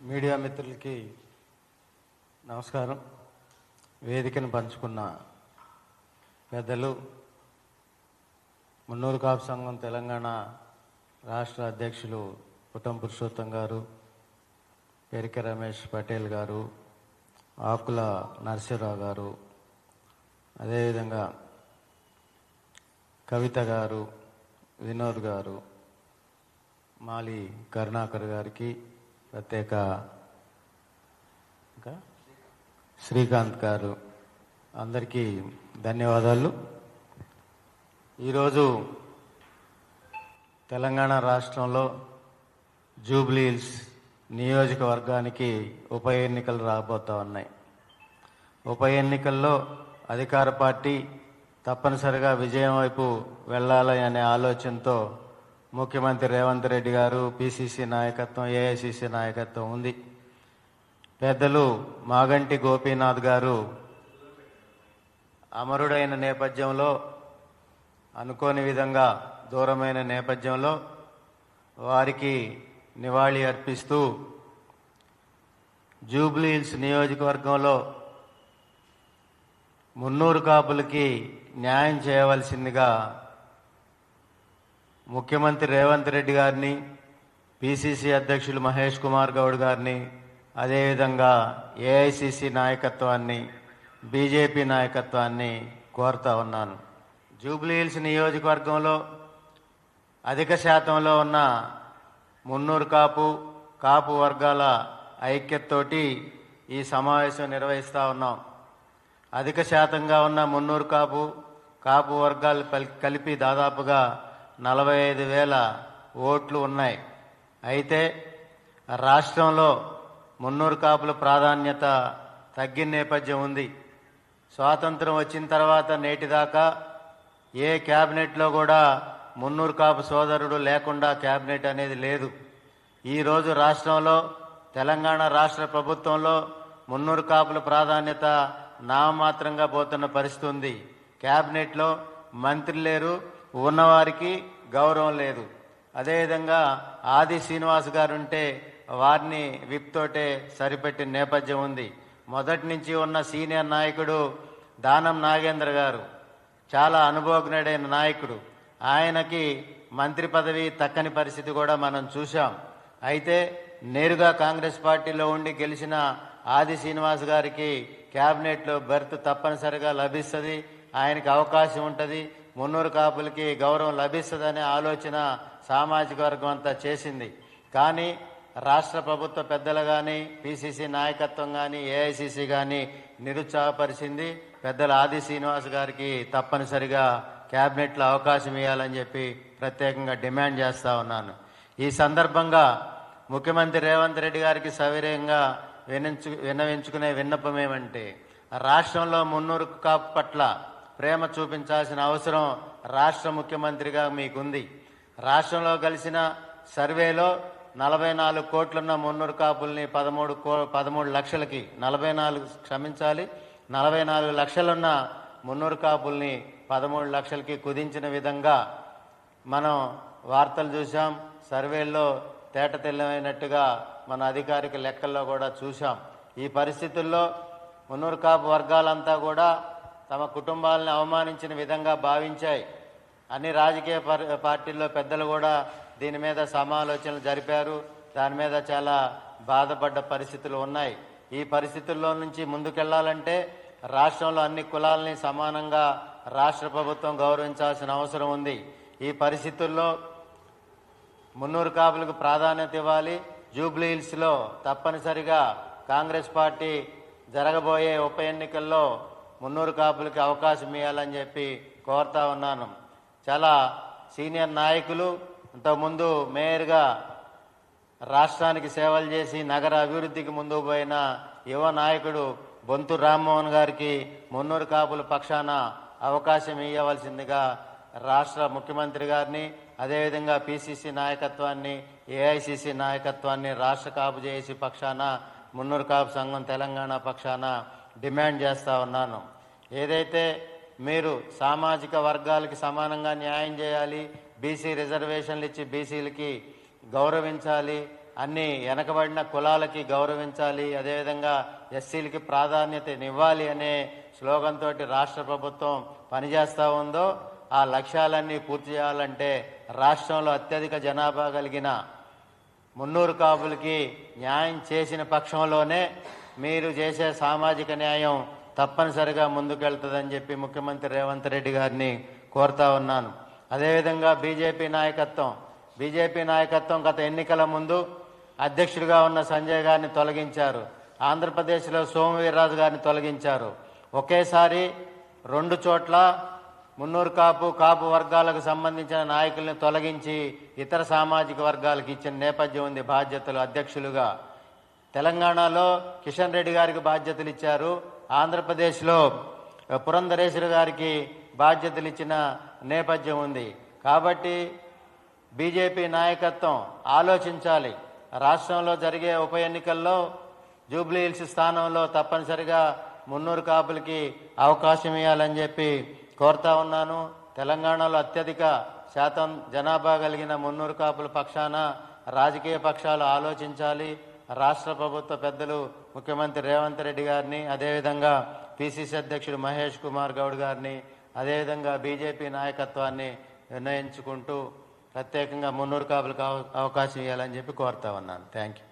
Media మిత్రులకి నమస్కారం. వేదికను పంచుకున్న పెద్దలు మున్నూరు కాపు సంఘం తెలంగాణ రాష్ట్ర అధ్యక్షులు పుట్టం పురుషోత్తం గారు పెరిక రమేష్ పటేల్ గారు ఆకుల నరసింహరావు గారు అదేవిధంగా కవిత గారు వినోద్ గారు మాలి కరుణాకర్ గారికి ప్రత్యేక ఇంకా? శ్రీకాంత్ గారు అందరికీ ధన్యవాదాలు. ఈరోజు తెలంగాణ రాష్ట్రంలో జూబ్లీహిల్స్ నియోజకవర్గానికి ఉప ఎన్నికలు రాబోతా ఉన్నాయి. ఉప ఎన్నికల్లో అధికార పార్టీ తప్పనిసరిగా విజయం వైపు వెళ్ళాలి అనే ఆలోచనతో ముఖ్యమంత్రి రేవంత్ రెడ్డి గారు పిసిసి నాయకత్వం ఏఐసిసి నాయకత్వం ఉంది. పెద్దలు మాగంటి గోపీనాథ్ గారు అమరుడైన నేపథ్యంలో అనుకోని విధంగా దూరమైన నేపథ్యంలో వారికి నివాళి అర్పిస్తూ జూబ్లీహిల్స్ నియోజకవర్గంలో మున్నూరు కాపులకి న్యాయం చేయవలసిందిగా ముఖ్యమంత్రి రేవంత్ రెడ్డి గారిని పిసిసి అధ్యక్షులు మహేష్ కుమార్ గౌడ్ గారిని అదేవిధంగా ఏఐసిసి నాయకత్వాన్ని బీజేపీ నాయకత్వాన్ని కోరుతా ఉన్నాను. జూబ్లీహిల్స్ నియోజకవర్గంలో అధిక శాతంలో ఉన్న మున్నూరు కాపు కాపు వర్గాల ఐక్యతతోటి ఈ సమావేశం నిర్వహిస్తూ ఉన్నాం. అధిక శాతంగా ఉన్న మున్నూరు కాపు కాపు వర్గాలు కలిపి దాదాపుగా నలభై ఐదు వేల ఓట్లు ఉన్నాయి. అయితే రాష్ట్రంలో మున్నూరు కాపుల ప్రాధాన్యత తగ్గిన నేపథ్యం ఉంది. స్వాతంత్రం వచ్చిన తర్వాత నేటిదాకా ఏ క్యాబినెట్లో కూడా మున్నూరు కాపు సోదరుడు లేకుండా క్యాబినెట్ అనేది లేదు. ఈరోజు రాష్ట్రంలో తెలంగాణ రాష్ట్ర ప్రభుత్వంలో మున్నూరు కాపుల ప్రాధాన్యత నామమాత్రంగా పోతున్న పరిస్థితి ఉంది. క్యాబినెట్లో మంత్రి లేరు ఉన్నవారికి గౌరవం లేదు. అదేవిధంగా ఆది శ్రీనివాస్ గారు ఉంటే వారిని విప్ తోటే సరిపెట్టిన నేపథ్యం ఉంది. మొదటి నుంచి ఉన్న సీనియర్ నాయకుడు దానం నాగేంద్ర గారు చాలా అనుభవజ్ఞుడైన నాయకుడు. ఆయనకి మంత్రి పదవి తక్కని పరిస్థితి కూడా మనం చూశాం. అయితే నేరుగా కాంగ్రెస్ పార్టీలో ఉండి గెలిచిన ఆది శ్రీనివాస్ గారికి క్యాబినెట్లో బెర్త్ తప్పనిసరిగా లభిస్తుంది. ఆయనకి అవకాశం ఉంటుంది. మున్నూరు కాపులకి గౌరవం లభిస్తుందనే ఆలోచన సామాజిక వర్గం అంతా చేసింది. కానీ రాష్ట్ర ప్రభుత్వ పెద్దలు కానీ పిసిసి నాయకత్వం కానీ ఏఐసిసి కానీ నిరుత్సాహపరిచింది. పెద్దల ఆది శ్రీనివాస్ గారికి తప్పనిసరిగా క్యాబినెట్లో అవకాశం ఇవ్వాలని చెప్పి ప్రత్యేకంగా డిమాండ్ చేస్తా ఉన్నాను. ఈ సందర్భంగా ముఖ్యమంత్రి రేవంత్ రెడ్డి గారికి సవినయంగా వినించు విన్నవించుకునే విన్నపం ఏమంటే రాష్ట్రంలో మున్నూరు కాపు పట్ల ప్రేమ చూపించాల్సిన అవసరం రాష్ట్ర ముఖ్యమంత్రిగా మీకుంది. రాష్ట్రంలో కలిసిన సర్వేలో నలభై నాలుగు కోట్లున్న మున్నూరు కాపుల్ని పదమూడు కో పదమూడు లక్షలకి నలభై నాలుగు క్షమించాలి. నలభై నాలుగు లక్షలున్న మున్నూరు కాపుల్ని పదమూడు లక్షలకి కుదించిన విధంగా మనం వార్తలు చూసాం సర్వేల్లో తేట తెల్లమైనట్టుగా మన అధికారిక లెక్కల్లో కూడా చూసాం ఈ పరిస్థితుల్లో మున్నూరు కాపు వర్గాలంతా కూడా తమ కుటుంబాలను అవమానించిన విధంగా భావించాయి. అన్ని రాజకీయ పార్టీల్లో పెద్దలు కూడా దీని మీద సమాలోచనలు జరిపారు. దాని మీద చాలా బాధపడ్డ పరిస్థితులు ఉన్నాయి. ఈ పరిస్థితుల్లో నుంచి ముందుకెళ్ళాలంటే రాష్ట్రంలో అన్ని కులాలని సమానంగా రాష్ట్ర ప్రభుత్వం గౌరవించాల్సిన అవసరం ఉంది. ఈ పరిస్థితుల్లో మున్నూరు కాపులకు ప్రాధాన్యత ఇవ్వాలి. జూబ్లీ హిల్స్లో తప్పనిసరిగా కాంగ్రెస్ పార్టీ జరగబోయే ఉప ఎన్నికల్లో మున్నూరు కాపులకి అవకాశం ఇవ్వాలని చెప్పి కోరుతా ఉన్నాను. చాలా సీనియర్ నాయకులు ఇంతకుముందు మేయర్గా రాష్ట్రానికి సేవలు చేసి నగర అభివృద్ధికి ముందు పోయిన యువ నాయకుడు బొంతు రామ్మోహన్ గారికి మున్నూరు కాపుల పక్షాన అవకాశం ఇవ్వవలసిందిగా రాష్ట్ర ముఖ్యమంత్రి గారిని అదేవిధంగా పిసిసి నాయకత్వాన్ని ఏఐసిసి నాయకత్వాన్ని రాష్ట్ర కాపు చేసి పక్షాన మున్నూరు కాపు సంఘం తెలంగాణ పక్షాన డిమాండ్ చేస్తూ ఉన్నాను. ఏదైతే మీరు సామాజిక వర్గాలకి సమానంగా న్యాయం చేయాలి బీసీ రిజర్వేషన్లు ఇచ్చి బీసీలకి గౌరవించాలి అన్ని వెనకబడిన కులాలకి గౌరవించాలి అదేవిధంగా ఎస్సీలకి ప్రాధాన్యతనివ్వాలి అనే స్లోగన్తో తోటి రాష్ట్ర ప్రభుత్వం పనిచేస్తూ ఉందో ఆ లక్ష్యాలన్నీ పూర్తి చేయాలంటే రాష్ట్రంలో అత్యధిక జనాభా కలిగిన మున్నూరు కాపులకి న్యాయం చేసిన పక్షంలోనే మీరు చేసే సామాజిక న్యాయం తప్పనిసరిగా ముందుకెళ్తుందని చెప్పి ముఖ్యమంత్రి రేవంత్ రెడ్డి గారిని కోరుతా ఉన్నాను. అదేవిధంగా బీజేపీ నాయకత్వం. బీజేపీ నాయకత్వం గత ఎన్నికల ముందు అధ్యక్షుడిగా ఉన్న సంజయ్ గారిని తొలగించారు. ఆంధ్రప్రదేశ్లో సోమవీర్రాజు గారిని తొలగించారు. ఒకేసారి రెండు చోట్ల మున్నూరు కాపు కాపు వర్గాలకు సంబంధించిన నాయకుల్ని తొలగించి ఇతర సామాజిక వర్గాలకు ఇచ్చిన నేపథ్యం ఉంది బాధ్యతలు అధ్యక్షులుగా. తెలంగాణలో కిషన్ రెడ్డి గారికి బాధ్యతలు ఇచ్చారు. ఆంధ్రప్రదేశ్లో పురంధరేశ్వరి గారికి బాధ్యతలు ఇచ్చిన నేపథ్యం ఉంది. కాబట్టి బీజేపీ నాయకత్వం ఆలోచించాలి. రాష్ట్రంలో జరిగే ఉప ఎన్నికల్లో జూబ్లీహిల్స్ స్థానంలో తప్పనిసరిగా మున్నూరు కాపులకి అవకాశం ఇవ్వాలని చెప్పి కోరుతా ఉన్నాను. తెలంగాణలో అత్యధిక శాతం జనాభా కలిగిన మున్నూరు కాపుల పక్షాన రాజకీయ పక్షాలు ఆలోచించాలి. రాష్ట్ర ప్రభుత్వ పెద్దలు ముఖ్యమంత్రి రేవంత్ రెడ్డి గారిని అదేవిధంగా పిసిసి అధ్యక్షుడు మహేష్ కుమార్ గౌడ్ గారిని అదేవిధంగా బీజేపీ నాయకత్వాన్ని నిర్ణయించుకుంటూ ప్రత్యేకంగా మున్నూరు కాపులకు అవ- అవకాశం ఇవ్వాలని చెప్పి కోరుతా ఉన్నాను. Thank you